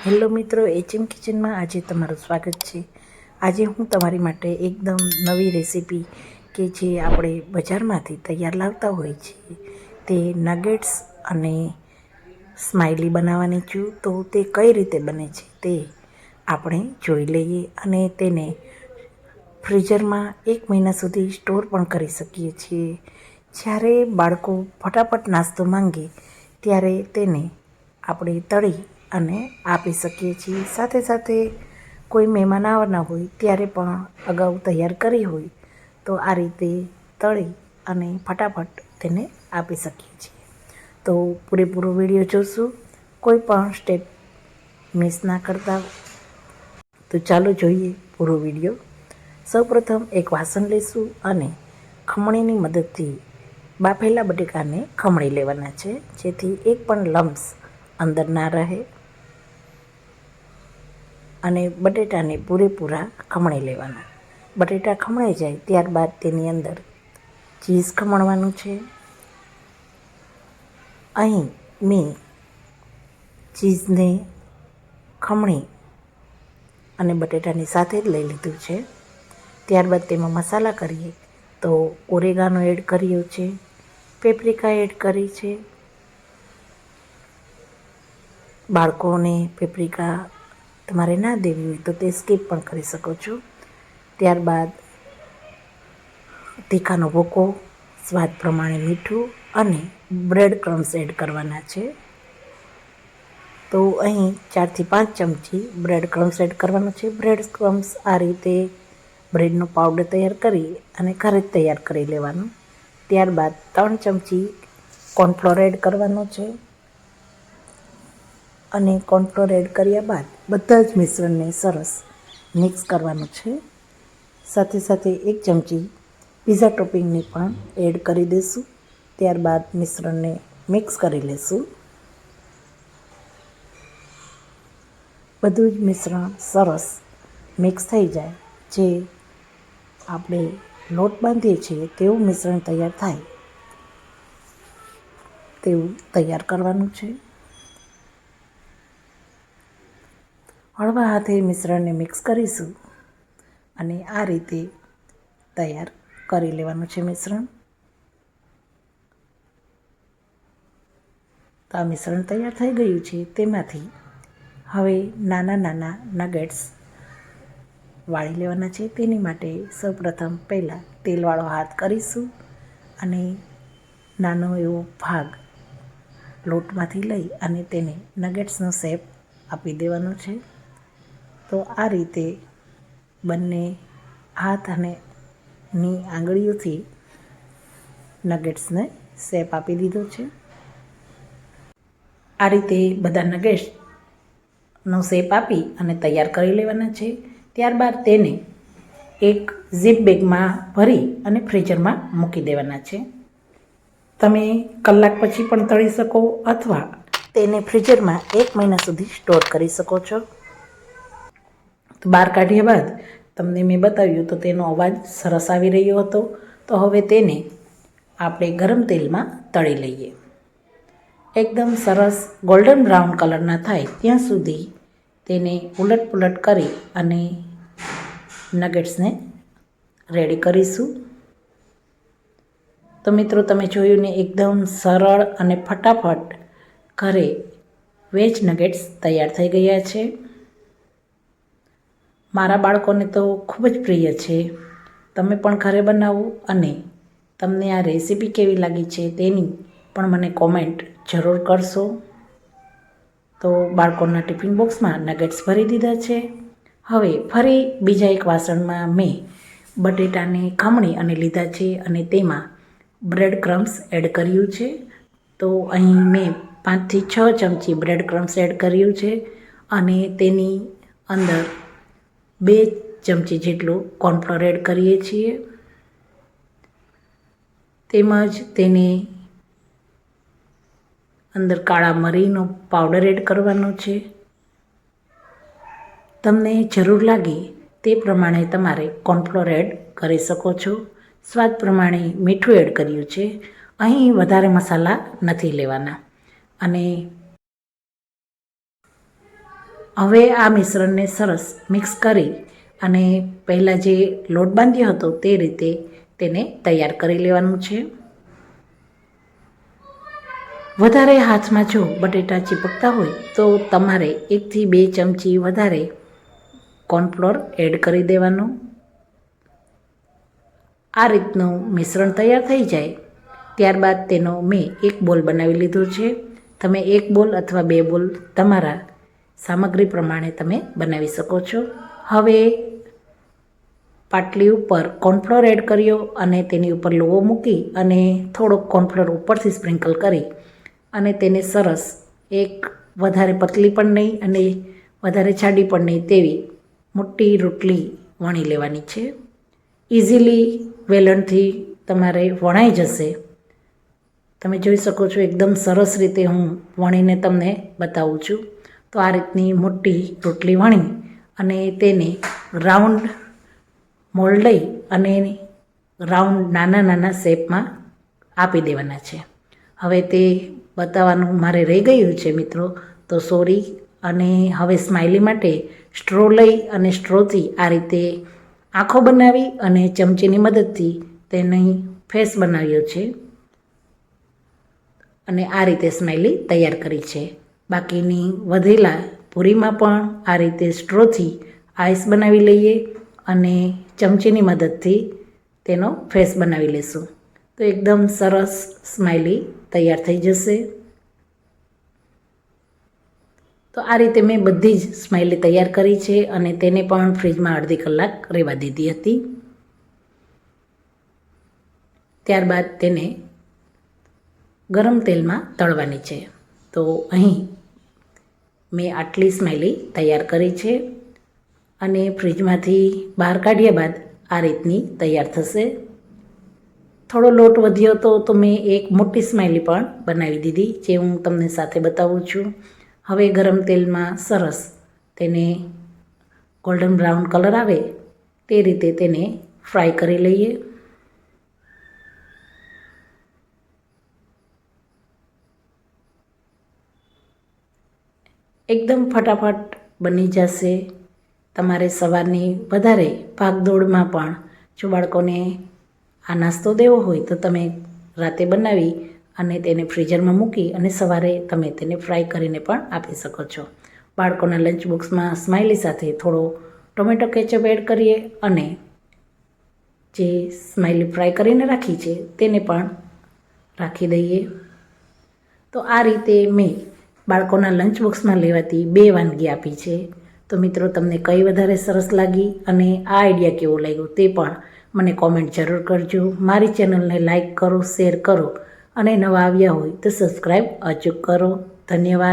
Hello મિત્રો, HM કિચનમાં આજે તમારું સ્વાગત છે. આજે હું તમારી માટે એકદમ નવી રેસીપી કે જે આપણે બજારમાંથી તૈયાર લાવતા હોય છીએ, તે નગેટ્સ અને સ્માઇલી બનાવવાની છું. તો તે કઈ રીતે બને છે તે આપણે જોઈ લઈએ અને તેને ફ્રીઝરમાં એક મહિના સુધી સ્ટોર પણ કરી શકીએ છીએ. જ્યારે બાળકો ફટાફટ નાસ્તો માંગે, ત્યારે તેને આપણે તળી અને આપી શકીએ છીએ. સાથે સાથે કોઈ મહેમાન આવવાના હોય ત્યારે પણ અગાઉ તૈયાર કરી હોય તો આ રીતે તળી અને ફટાફટ તેને આપી શકીએ છીએ. તો પૂરેપૂરો વીડિયો જોશું. કોઈ પણ સ્ટેપ મિસ ના કરતા તો ચાલો જોઈએ પૂરો વીડિયો. સૌપ્રથમ એક વાસણ લઈશું અને ખમણીની મદદથી બાફેલા બટેકાને ખમણી લેવાના છે, જેથી એક પણ લમ્સ અંદર ના રહે. અને બટેટાને પૂરેપૂરા ખમણી લેવાના. બટેટા ખમણાઈ જાય ત્યારબાદ તેની અંદર ચીઝ ખમણવાનું છે. અહીં મેં ચીઝને ખમણી અને બટેટાની સાથે જ લઈ લીધું છે. ત્યારબાદ તેમાં મસાલા કરીએ તો ઓરેગાનો એડ કર્યો છે. પેપ્રિકા એડ કરી છે. બાળકોને પેપ્રિકા તમારે ના દેવી હોય તો તે સ્કીપ પણ કરી શકો છો. ત્યારબાદ તીખાનો ભૂકો, સ્વાદ પ્રમાણે મીઠું અને બ્રેડ ક્રમ્સ એડ કરવાના છે. તો અહીં ચારથી પાંચ ચમચી બ્રેડ ક્રમ્સ એડ કરવાનો છે. બ્રેડ ક્રમ્સ આ રીતે બ્રેડનો પાવડર તૈયાર કરી અને ઘરે જ તૈયાર કરી લેવાનું. ત્યારબાદ ત્રણ ચમચી કોર્નફ્લોર એડ કરવાનો છે. અને કોર્નફ્લોર એડ કર્યા બાદ બધા જ મિશ્રણને સરસ મિક્સ કરવાનું છે. સાથે સાથે એક ચમચી પીઝા ટોપિંગને પણ એડ કરી દઈશું. ત્યારબાદ મિશ્રણને મિક્સ કરી લઈશું બધું જ મિશ્રણ સરસ મિક્સ થઈ જાય. જે આપણે લોટ બાંધીએ છીએ તેવું મિશ્રણ તૈયાર થાય. તેવું તૈયાર કરવાનું છે. હળવા હાથે મિશ્રણને મિક્સ કરીશું અને આ રીતે તૈયાર કરી લેવાનું છે મિશ્રણ. તો આ મિશ્રણ તૈયાર થઈ ગયું છે, તેમાંથી હવે નાના નાના નગેટ્સ વાળી લેવાના છે. તેની માટે સૌપ્રથમ પહેલાં તેલવાળો હાથ કરીશું અને નાનો એવો ભાગ લોટમાંથી લઈ અને તેને નગેટ્સનો શેપ આપી દેવાનો છે. તો આ રીતે બંને હાથ અને ની આંગળીઓથી નગેટ્સને શેપ આપી દીધો છે. આ રીતે બધા નગેટ્સનો શેપ આપી અને તૈયાર કરી લેવાના છે. ત્યારબાદ તેને એક ઝીપ બેગમાં ભરી અને ફ્રીઝરમાં મૂકી દેવાના છે. તમે કલાક પછી પણ તળી શકો અથવા તેને ફ્રીઝરમાં એક મહિના સુધી સ્ટોર કરી શકો છો. તો બહાર કાઢ્યા બાદ તમને મેં બતાવ્યું તો તેનો અવાજ સરસ આવી રહ્યો હતો. તો હવે તેને આપણે ગરમ તેલમાં તળી લઈએ. એકદમ સરસ ગોલ્ડન બ્રાઉન કલરના થાય ત્યાં સુધી તેને ઉલટ પુલટ કરી અને નગેટ્સને રેડી કરીશું. તો મિત્રો તમે જોયું ને એકદમ સરળ અને ફટાફટ ઘરે વેજ નગેટ્સ તૈયાર થઈ ગયા છે. મારા બાળકોને તો ખૂબ જ પ્રિય છે. તમે પણ ઘરે બનાવો અને તમને આ રેસીપી કેવી લાગી છે તેની પણ મને કોમેન્ટ જરૂર કરશો. તો બાળકોના ટિફિન બોક્સમાં નગેટ્સ ભરી દીધા છે. હવે ફરી બીજા એક વાસણમાં મેં બટેટાને ખમણી અને લીધા છે અને તેમાં બ્રેડ ક્રમ્સ એડ કર્યું છે. તો અહીં મેં પાંચથી છ ચમચી બ્રેડ ક્રમ્સ એડ કર્યું છે અને તેની અંદર બે ચમચી જેટલું કોર્નફ્લોર એડ કરીએ છીએ. તેમજ તેને અંદર કાળા મરીનો પાવડર એડ કરવાનો છે. તમને જરૂર લાગે તે પ્રમાણે તમારે કોર્નફ્લોર એડ કરી શકો છો. સ્વાદ પ્રમાણે મીઠું એડ કર્યું છે. અહીં વધારે મસાલા નથી લેવાના. અને હવે આ મિશ્રણને સરસ મિક્સ કરી અને પહેલાં જે લોટ બાંધ્યો હતો તે રીતે તેને તૈયાર કરી લેવાનું છે. વધારે હાથમાં જો બટેટા ચીપકતા હોય તો તમારે એકથી બે ચમચી વધારે કોર્નફ્લોર એડ કરી દેવાનું. આ રીતનું મિશ્રણ તૈયાર થઈ જાય. ત્યારબાદ તેનો મેં એક બોલ બનાવી લીધો છે. તમે એક બોલ અથવા બે બોલ તમારા સામગ્રી પ્રમાણે તમે બનાવી શકો છો. હવે પાટલી ઉપર કોર્નફ્લોર એડ કર્યો અને તેની ઉપર લોવો મૂકી અને થોડોક કોર્નફ્લોર ઉપરથી સ્પ્રિંકલ કરી અને તેને સરસ એક વધારે પતલી પણ નહીં અને વધારે જાડી પણ નહીં તેવી મોટી રોટલી વણી લેવાની છે. ઇઝીલી વેલણથી તમારે વણાઈ જશે. તમે જોઈ શકો છો, એકદમ સરસ રીતે હું વણીને તમને બતાવું છું. તો આ રીતની મોટી રોટલી વણી અને તેને રાઉન્ડ મોલ્ડ લઈ અને રાઉન્ડ નાના નાના શેપમાં આપી દેવાના છે. હવે તે બતાવવાનું મારે રહી ગયું છે મિત્રો, તો સોરી અને હવે સ્માઇલી માટે સ્ટ્રો લઈ અને સ્ટ્રોથી આ રીતે આંખો બનાવી અને ચમચીની મદદથી તેની ફેસ બનાવ્યો છે. અને આ રીતે સ્માઇલી તૈયાર કરી છે. બાકીની વધેલા પૂરીમાં પણ આ રીતે સ્ટ્રોથી આઈસ બનાવી લઈએ અને ચમચીની મદદથી તેનો ફેસ બનાવી લેશું. તો એકદમ સરસ સ્માઇલી તૈયાર થઈ જશે. તો આ રીતે મેં બધી જ સ્માઇલી તૈયાર કરી છે અને તેને પણ ફ્રીજમાં અડધી કલાક રહેવા દીધી હતી. ત્યારબાદ તેને ગરમ તેલમાં તળવાની છે. તો અહીં મેં આટલી સ્માઇલી તૈયાર કરી છે અને ફ્રીજમાંથી બહાર કાઢ્યા બાદ આ રીતની તૈયાર થશે. થોડો લોટ વધ્યો હતો તો મેં એક મોટી સ્માઇલી પણ બનાવી દીધી, જે હું તમને સાથે બતાવું છું. હવે ગરમ તેલમાં સરસ તેને ગોલ્ડન બ્રાઉન કલર આવે, તે રીતે તેને ફ્રાય કરી લઈએ. એકદમ ફટાફટ બની જશે. તમારે સવારની વધારે ભાગદોડમાં પણ જો બાળકોને આ નાસ્તો દેવો હોય તો તમે રાતે બનાવી અને તેને ફ્રીઝરમાં મૂકી અને સવારે તમે તેને ફ્રાય કરીને પણ આપી શકો છો. બાળકોના લંચ બોક્સમાં સ્માઇલી સાથે થોડો ટોમેટો કેચઅપ એડ કરીએ અને જે સ્માઇલી ફ્રાય કરીને રાખી છે તેને પણ રાખી દઈએ. તો આ રીતે મેં બાળકોના લંચ બોક્સમાં લેવાતી બે વાનગી આપી છે. તો મિત્રો, તમને કઈ વધારે સરસ લાગી અને આ આઈડિયા કેવો લાગ્યો તે પણ મને કોમેન્ટ જરૂર કરજો. મારી ચેનલને લાઇક કરો શેર કરો અને નવા આવ્યા હોય તો સબસ્ક્રાઈબ અચૂક કરો. ધન્યવાદ.